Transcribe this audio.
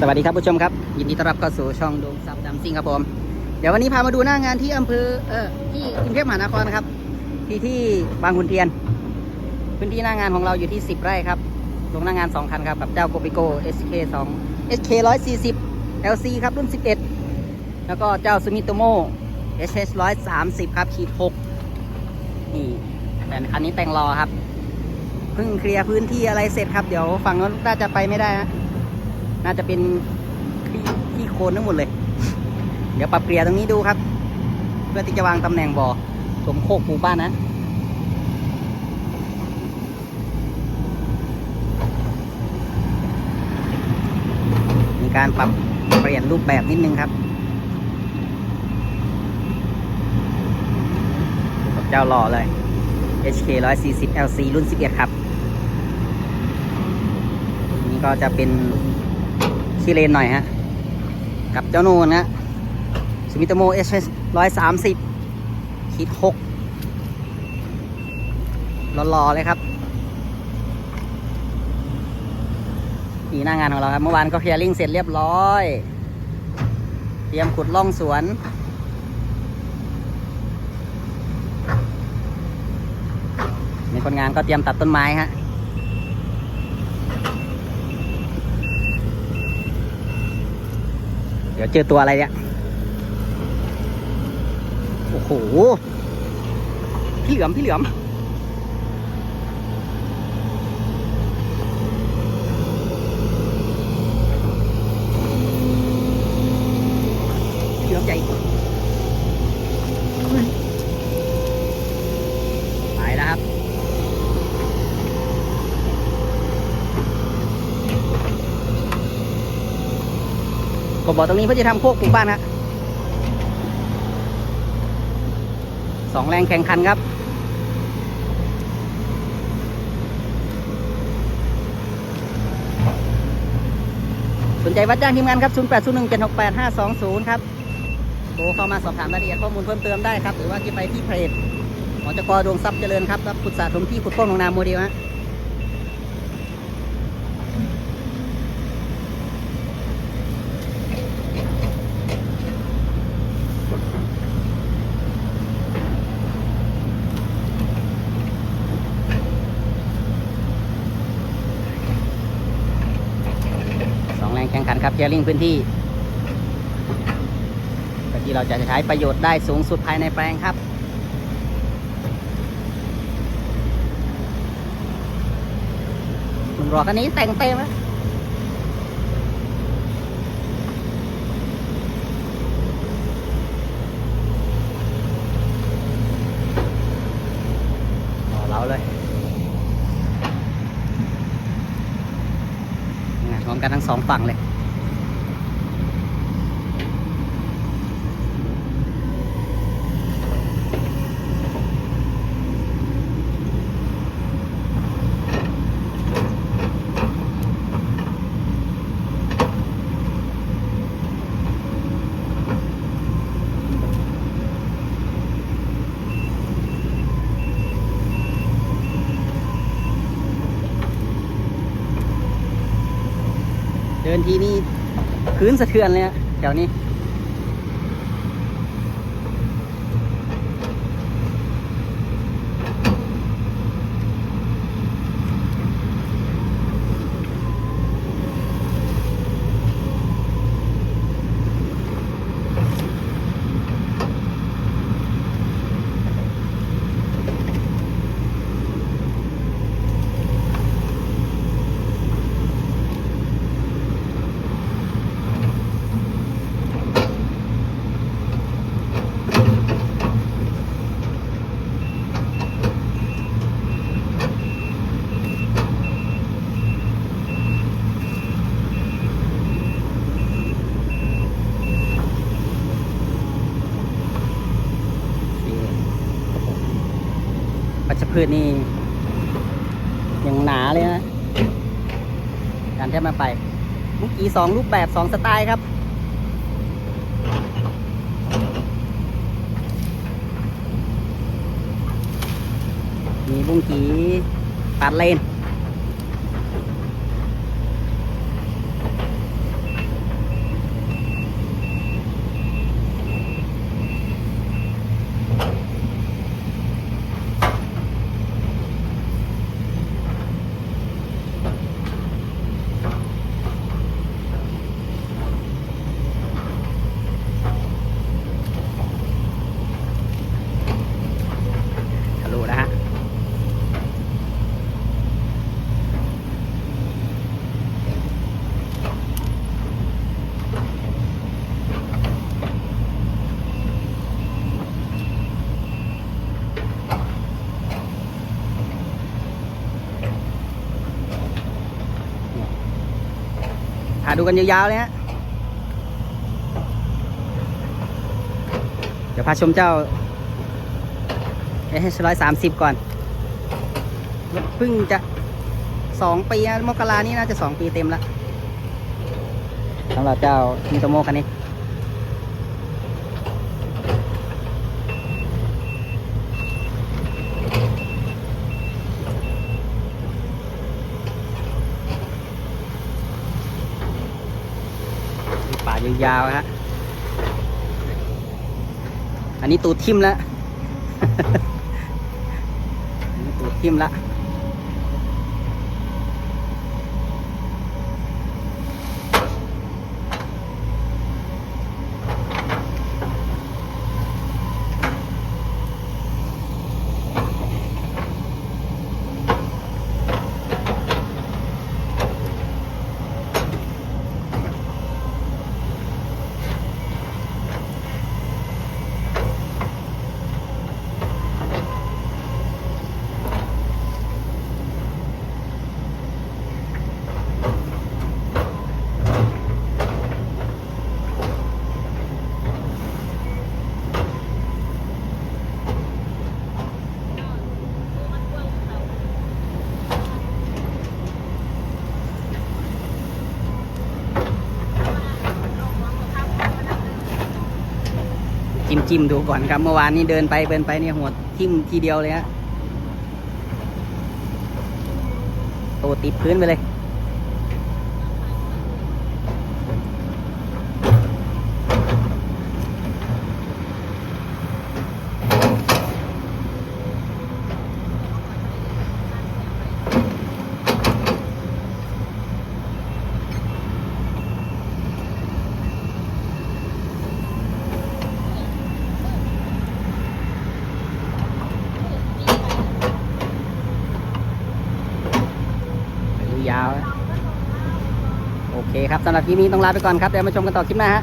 สวัสดีครับผู้ชมครับ ยินดีต้อนรับเข้าสู่ช่องดวงซับดำซิงครับผม เดี๋ยววันนี้พามาดูหน้างานที่อำเภอเออที่กรุงเทพมหานครนะครับ ที่ที่บางขุนเทียน พื้นที่หน้างานของเราอยู่ที่ 10 ไร่ครับลงหน้างาน 2 คันครับกับเจ้าโกปิโก SK 2 SK 140 LC ครับรุ่น 11 แล้วก็เจ้าซูมิโตโม SH 130 ครับขีด6นี่แต่คันนี้แต่งรอครับเพิ่งเคลียร์พื้นที่อะไรเสร็จครับ เดี๋ยวฝั่งนั้นน่าจะไปไม่ได้นะ น่าจะเป็นที่ที่โคนทั้งหมดเลย เดี๋ยวปรับเปลี่ยนตรงนี้ดูครับ เพื่อที่จะวางตำแหน่งบ่อสมโคกปูบ้านนะมีการปรับเปลี่ยนรูปแบบนิดนึงครับกับเจ้าหล่อเลย HK 140 LC รุ่น 11 ครับ นี่ก็จะเป็น ชิเลนหน่อยฮะ กับเจ้าโนนนะสมิโตโม S 130คิดหล่อๆเลยครับนี่หน้างานของเราครับ เมื่อวานก็เคลียร์ลิงเสร็จเรียบร้อย เตรียมขุดล่องสวนในคนงานก็เตรียมตัดต้นไม้ฮะ ดี๋ยวเจอตัวอะไรเนี่ย โอ้โห พี่เหลือม พี่เหลือม พี่เหลือมใหญ่เฮ้ยไปแล้วครับ ผมบอกตรงนี้เพื่อจะทำโคกปลูกบ้านฮะสองแรงแข่งขันครับสนใจวัดจ้างทีมงานครับ 0801 768 520 ครับโทรเข้ามาสอบถามรายละเอียดข้อมูลเพิ่มเติมได้ครับ หรือว่าที่ไปที่เพจหมอจกดวงทรัพย์เจริญครับรับขุดสะสมที่ขุดโค้งลงนาโมเดลฮะ สองแรงแข่งขัน ครับเคลียร์ลิงพื้นที่เพื่อที่เราจะใช้ประโยชน์ได้สูงสุดภายในแปลงครับคุณรอคันนี้แต่งเต็มไหมรอเราเลยงานพร้อมกันทั้งสองฝั่งเลย ทีนี่พื้นสะเทือนเลยอะแถวนี้ืนนี่ยังหนาเลยนะการที่มาไปเมื่อกี้สองรูปแบบสองสไตล์ครับมีบุ้งกีปัดเลน ดูกันยาวๆเลยฮะ เดี๋ยวพาชมเจ้าเอสร้อยสามสิบก่อนรถเพิ่งจะสองปีนะมกรานี่น่าจะสองปีเต็มแล้วสำหรับเจ้ามิโตโมคันนี้ ป่า ยาวฮะ อันนี้ตูดทิมแล้วตูดทิมแล้ว จิ้มดูก่อนครับ เมื่อวานนี้เดินไปเดินไปเนี่ยหัวทิ่มทีเดียวเลยฮะโตติดพื้นไปเลยาว โอเคครับสำหรับคลิปนี้ต้องลาไปก่อนครับ เดี๋ยวมาชมกันต่อคลิปหน้าฮะ